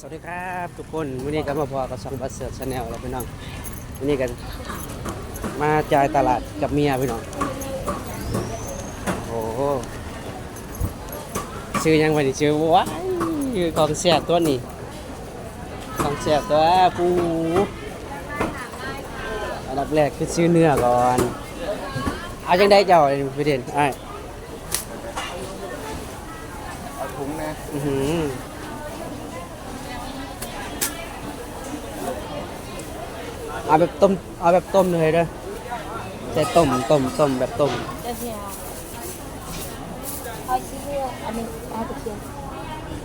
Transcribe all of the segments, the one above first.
สวัสดีครับทุกคนวันนี้ก็มาพอกับช่องบัสเซอร์ชาแนลแล้วพี่น้องวันนี้กันมาจ่ายตลาดกับเมียพี่น้องโอ้โหชื่อยังไงชื่อว้ายของแซ่บตัวนี้ของแซ่บตัวปูอันดับแรกคือชื่อเนื้อก่อนเอาจังได้เจ้าพี่เด่นไอ้ายเอาถุงนะอื้อหือ เอาแบบต้ม เอาแบบต้มเลยเด้แต่ต้มต้มต้มแบบต้ม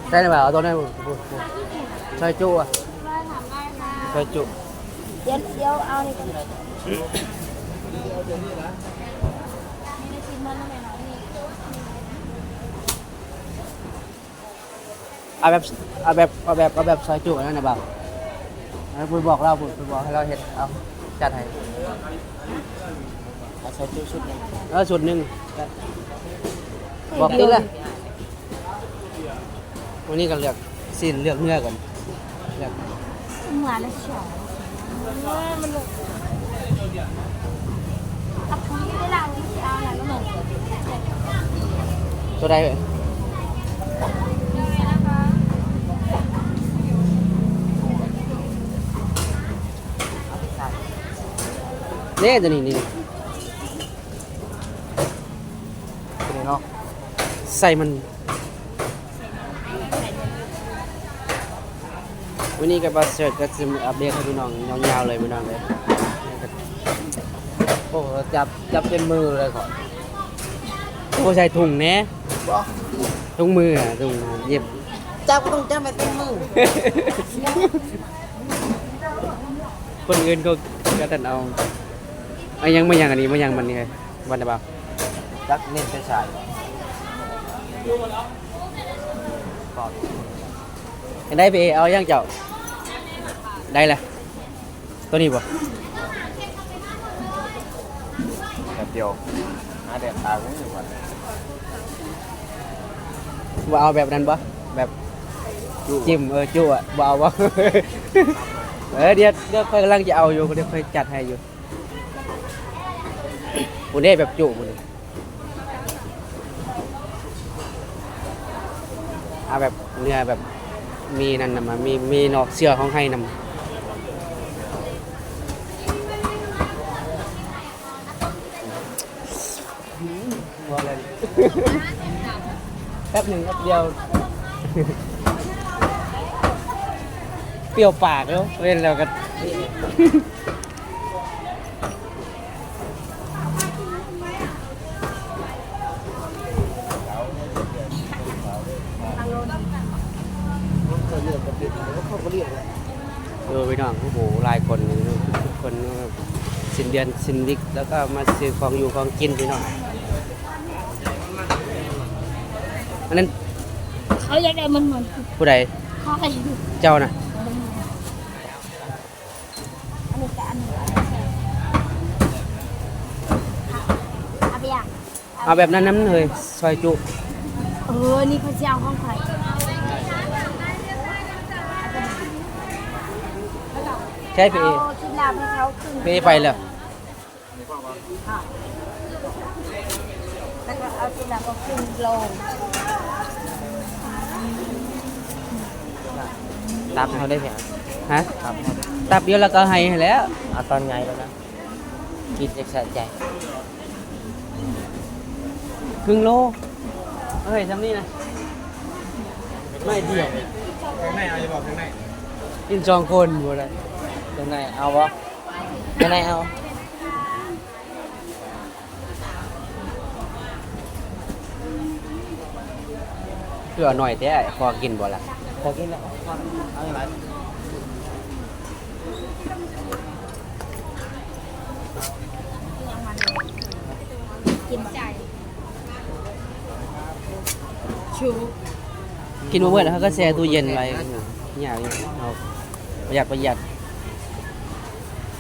ใช่ไหมเอาตัวนี้ใช่จุอ่ช่จุเดี๋ยวเดี๋ยวเอาในกระเป๋ามีในชิ้ะเอาแบบเอาแบบเอาแบบเอาแบบใส่จุนั่นนะบ่าว ให้พูดบอกเราพูดพูดบอกให้เราเห็ดเอาจัดให้เอาใส่ตู้ชุดหนึงเออสุดหนึ่งบอกนี่ละวันนี้ก็เลือกสิ้นเลือกเนื้อก่อนเลือกเหมือนแล้วเฉียวมันหลุดเอาคุยได้ละวิธีเอาอะไรก็เหมือนตัวใดเอ่ย นี่นะคะ นี่ตัวนี้นี่ตัวนี้เนาะใส่มันวันนี้กับบัสเซิร์ตก็จะมาอัปเดตให้พี่น้องยาวๆเลยพี่น้องเลยโอ้โหจับจับเต็มมือเลยก่อนโอ้ใส่ถุงแน่บ่ถุงมืออะถุงเย็บจับก็ต้องจับไปเต็มมือคนอื่นก็ก็ตัดเอาเอายังไม่ยังอันนี้ไม่ยังมันนี่ไงวันเดียวเปล่าจักเน้นไปใส่ก่อนได้ไปเอายังเจ้าได้ละตัวนี้ป่ะแบบเดียวหาแดดตาผมอยู่ก่อนว่าเอาแบบนั้นป่ะแบบจิ้มเออจุ่อะบ่เอาบ่ เออเดี๋ยวเดี๋ยวค่อยกำลังจะเอาอยู่เดี๋ยวค่อยจัดให้อยู่ บุได้แบบจุบุนเอาแบบเนื้อแบบมีนั่นนำมามีมีนอกเสื้อของให้นำแป๊บหนึ่งแป๊บเดียว เปรี้ยวปากแล้วเล่นแล้วก็เขาเลือกกับเด็ กแล้วเขาก็เรียกเลยเออไปน้องโอ้โหหลายคนเลยทุกคนสิ้นเดือนสิ้นดิกแล้วก็มาซื้อของอยู่ของกินพี่น้องอันนั้นเขาอยากได้มันเหมือนผู้ใดเขาให้ดูเจ้านะอันนี้กับอันนี้เอาไปอะเอาแบบนั้นน้ำเลยซอยจุเออนี่เขาจะเอาห้องใคร ใช่พี่เอเอาที่ลาบให้เขาขึ้นพี่เอไปแล้วแล้วก็เอาที่ลาบก็ขึ้นลงตับเขาได้แผงฮะตับเขาได้ตับเดียวแล้วก็ให้แล้วเอาตอนไงแล้วนะกินจากสะใจครึ่งโลเฮ้ยทำนี่นะไม่เดียวข้างในเอาจะบอกข้างในกินสองคนบ่ได้ ข้างในเอาวะข้างในเอาเพื่อหน่อยแต่พอกินบ่ล่ะพอกินแล้วเอาอย่างไรกินใจชูกินมาเมื่อแล้วเขาก็แช่ตู้เย็นไว้เนี่ยอยู่เอาประหยัดประหยัด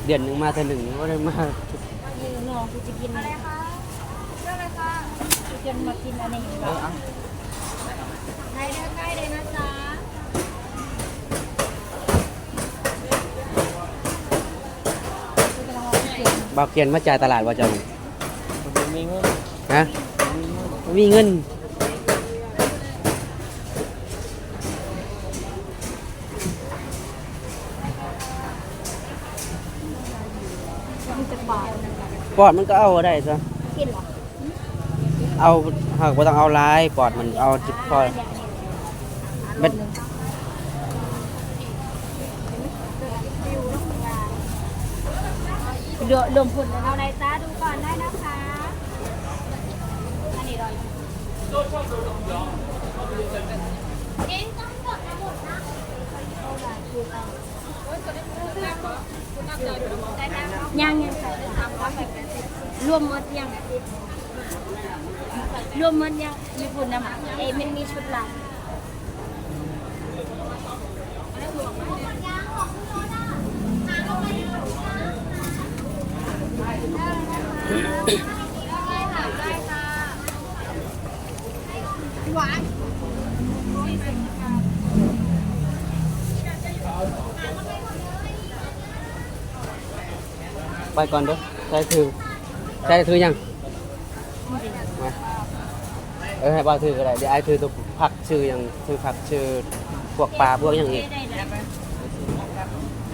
เดือนหนึ่งมาแต่หนึ่งก็ได้มายืนรอกูจะกินอะไรคะเรื่องอะไรคะจะมากินอะไรอีกบ้างใกล้ใกล้เลยนะจ๊ะบอกเกียนมาจ่ายตลาดว่าจะมีเงินฮะมีเงิน ปอดมันก็เอาได้ซะกินเหรอเอาหากบ่ต้องเอาหลายปอดมันเอาจิพอเบ็ดเดือดลมพุ่นเอาในตาดูก่อนได้นะคะ อันนี้รอยเองต้องกดนะหมดนะ ยังยังใส่รวมหมดยังรวมหมดยังญี่ปุ่นนะมเอ้มันมีชุดลายไป ก่อนเด้อใช้ถือใช้ถือยังมาเออให้บ่าวถือก็ได้เดี๋ยวไอ้ถือตัวผักชื่อยังถือผักชื่อพวกปลาพวกหยังอีก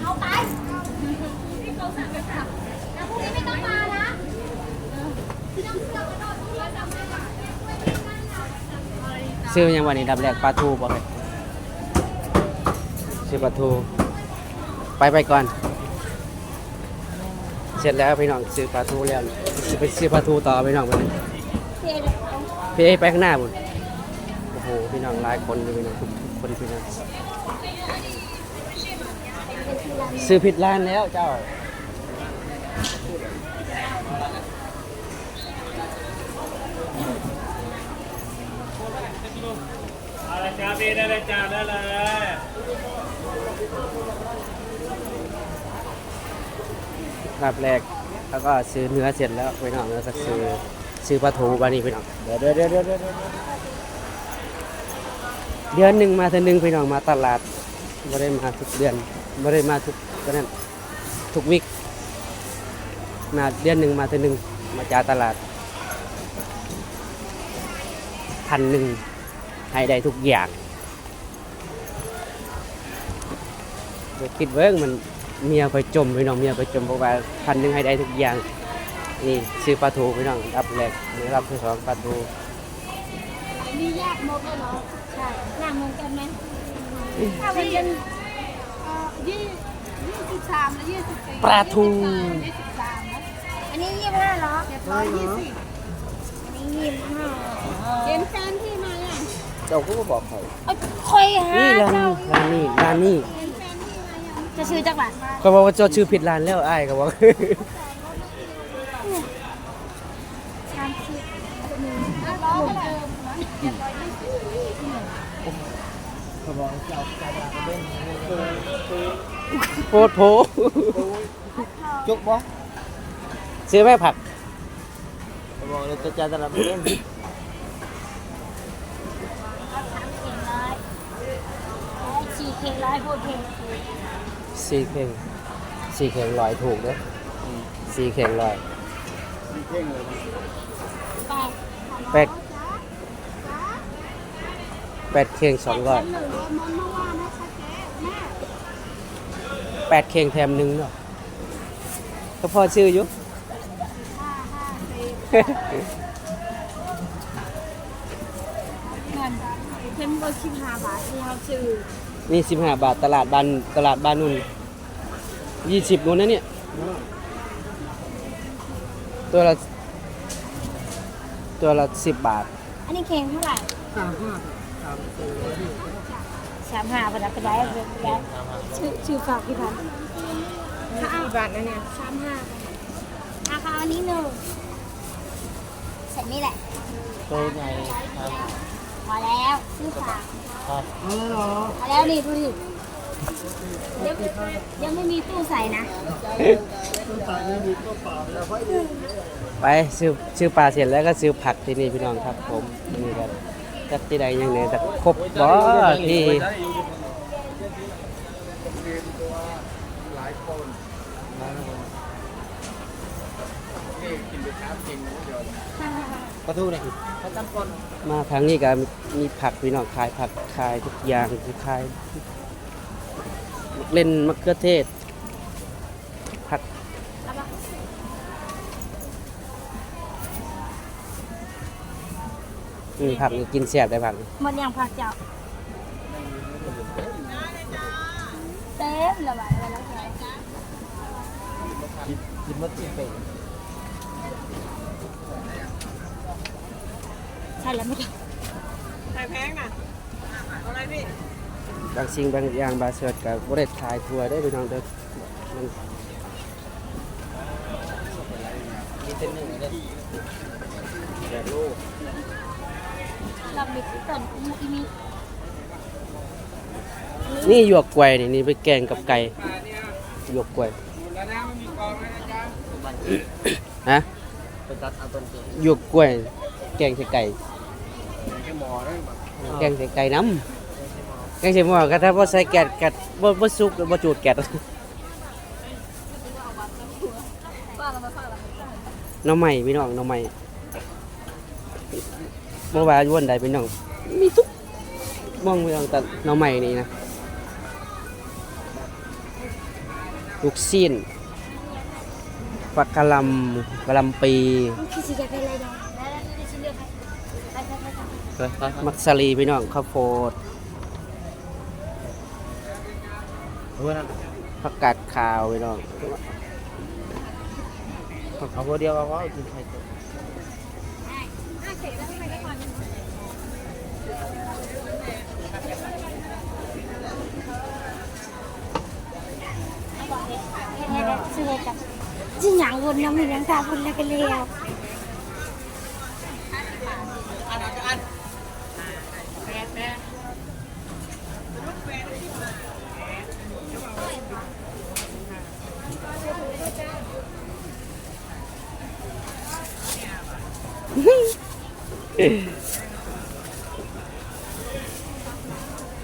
เอาไปที่เขาสั่งกันค่ะแล้วพรุ่งนี้ไม่ต้องมานะที่ต้องเสื้อกซื้อยังวันนี้ดับแรกปลาทูบ่เลยซื้อปลาทู ไปไปก่อน เสร็จแล้วพี่น้องซื้อปลาทูแล้วสิไปซื้อปลาทูต่อพี่น้องไปเลยเท่เลยเอาพี่เอ้ยไปข้างหน้าบุญโอ้โหพี่น้องหลายคนอยู่พี่น้องทุกคนพี่น้องซื้อผิดร้านแล้วเจ้าอะไรจ้าเบได้เลยจ้าได้เลย รับแรก แล้วก็ซื้อเนื้อเสร็จแล้วพี่น้องแล้วก็ซื้อซื้อปลาทูบานี่พี่น้องเดี๋ยวเดี๋ยวเดี๋ยวเดี๋ยวเดี๋ยวเดือนหนึ่งมาเทื่อหนึงพี่น้องมาตลาดไม่ได้มาทุกเดือนไม่ได้มาทุกก็นั่นทุกวิกมาเดือนหนึ่งมาเทื่อหนึงมาจากตลาดพันหนึ่งให้ได้ทุกอย่างเดี๋ยวคิดเบิ้งมัน เมียไปจมพี่น้องเมียไปจมเพราะว่าพันหนึ่งให้ได้ทุกอย่าง นี่ซื้อปลาทูพี่น้องรับแรกนี่รับที่สองปลาทูมีแยกโมกันเหรอใช่หน้าเหมือนกันไหมถ้ามันเป็นเอ่อยี่ยี่สิบสามและยี่สิบสี่ปลาทูยี่สิบสามนะอันนี้ยี่สิบห้าเหรอเจ็ดร้อยยี่สิบอันนี้ยี่สิบห้าเห็นแฟนที่มาอะเจ้าก็บอกเขาเอาคอยหานี่ร้านเจ้าร้านนี้ร้านนี้ จะซื้อจากไหนก็บอกว่าเจดชื่อผิดร้านแล้วไอ้ายก็บอกสามสิบหนึ่งร้อยเดิมเขาบอกเจ้าเจ้าจะเป็นโพดโพจุกบ่ซื้อแม่ผักเขาบอกเลยจะจ่ายตลาดเป็นสี่เข่งร้อยพูดเข่ง สี่เข่งสี่เข่งลอยถูกเด้อสี่เข่งลอยเพ่งเลยแปดแปดแปดเข่งสองร้อยหนึ่งมันเมื่อวานนะคะเจ๊แม่แปดเข่งแถมหนึ่งเนาะก็พอซื้ออยู่ห้าห้าสี่เงินเพิ่มก็สิบห้าบาทที่เขาซื้อนี่สิบห้าบาทตลาดบ้านตลาดบ้านนุ่น ยี่สิบนู่นนะเนี่ย ตัวละ ตัวละสิบบาท อันนี้เข่งเท่าไหร่สามห้าสามสี่สามห้าบาทก็ได้ก็ได้ชื่อชื่อฝากพี่พันธ์ถ้าเอาบาทนะเนี่ยสามห้าราคาอันนี้หนึ่งใส่นี่แหละตัวใหญ่ครับพอแล้วซื้อฝากครับอ๋อเหรอพอแล้วนี่ดูดิ ยังยังไม่มีตู้ใส่นะตัวตายยังมีตัวเปล่าแล้วค่อยไปซื้อซื้อปลาเสร็จแล้วก็ซื้อผักที่นี่พี่น้องครับ ผมนี่ครับจักที่ใดยังเหลือแต่ครบบ่ที่หลายคนประตูเนี่ยเขาตั้งก่อนมาทางนี้ก็มีผักพี่น้องขายผักขายทุกอย่างคือขาย เล่นมะเขือเทศผักเอาปะอืมผักนี่กินแซ่บได้ผักนี่หมดยังผักเจ้าเต็มเลยว่ะแล้วไงกินมะเขือเทศใช่แล้วไม่ได้ บางสิ่งบางอย่างบาเสิร์ตกับบริษัทขายทัวร์ได้พี่น้องเด้อมันมีเส้นหนึ่งเลยแปดลูกเรามีต้นอูอีมีนี่หยวกกล้วยนี่นี่ไปแกงกับไก่หยวกกล้วยฮะหยวกกล้วย แกงใส่ไก่ แกงใส่ไก่น้ำ แกงใส่หม้อก็ถ้าบ่ใส่แกดแกดบ่บ่สุกบ่จูดแกดหน้องใหม่พี่น้องหน้องใหม่เมื่อวานวันใดพี่น้องมีทุกมองพี่น้องแต่หน้องใหม่นี่นะลูกซีนปักกะหลำกะหลำปีคือสิจะเป็นอะไรดังแล้วแล้วนี่ฉันเลือกให้ไปไปไปไปมักสลีพี่น้องข้าวโพด เพื่อนผักกาดขาวพี่น้องเอาคนเดียวเอาว่ากินไข่ต้มเฮ็ดได้ซื้อให้กันจิหยังวนน้ำมีน้ำตาคนแล้วก็เลี้ยว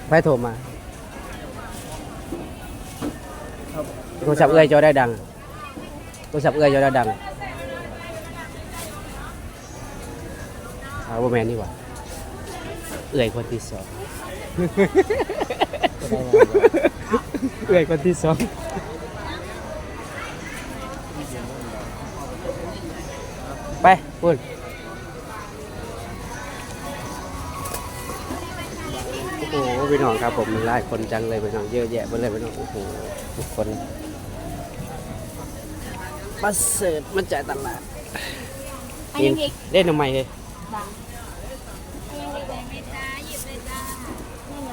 ไปโทรมาโทรศัพท์เอื้อยจอได้ดังโทรศัพท์เอื้อยจอได้ดังเอาบ่แมนนี่หว่าเอื้อยคนที่สองเอื้อยคนที่สองไปพูด พี่น้องครับผมมีหลายคนจังเลยพี่น้องเยอะแยะไปเลยพี่น้องโอ้โหทุกคนมาเสิร์ฟมาจ่ายตลาดอันยังอีกเล่นทำไมเลยบางอันยังอีกเลยไม่จ้าหยิบเลยจ้านี่ไง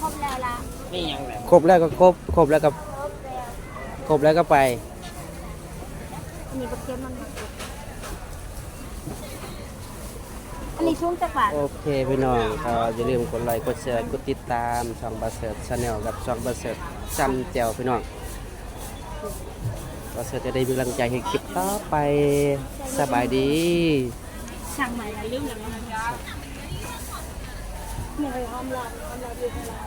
ครบแล้วละนี่ยังแบบครบแล้วก็ครบครบแล้วก็ครบแล้วครบแล้วก็ไปอันนี้ก็เค็มมันหมดอันนี้ ช่วงจักรบาทโอเคพี่น้องก็อย่าลืมกดไลค์กดแชร์กดติดตามช่องบาเซิร์ชชาแนลกับช่องบาเซิร์ชจำแจวพี่น้องบาเซิร์ชจะได้มีกำลังใจให้คลิปต่อไปสบายดีช่างใหม่ละลืมแล้วนะเนี่ยไปหอมหลอดหอมหลับอยู่ข้างหลัง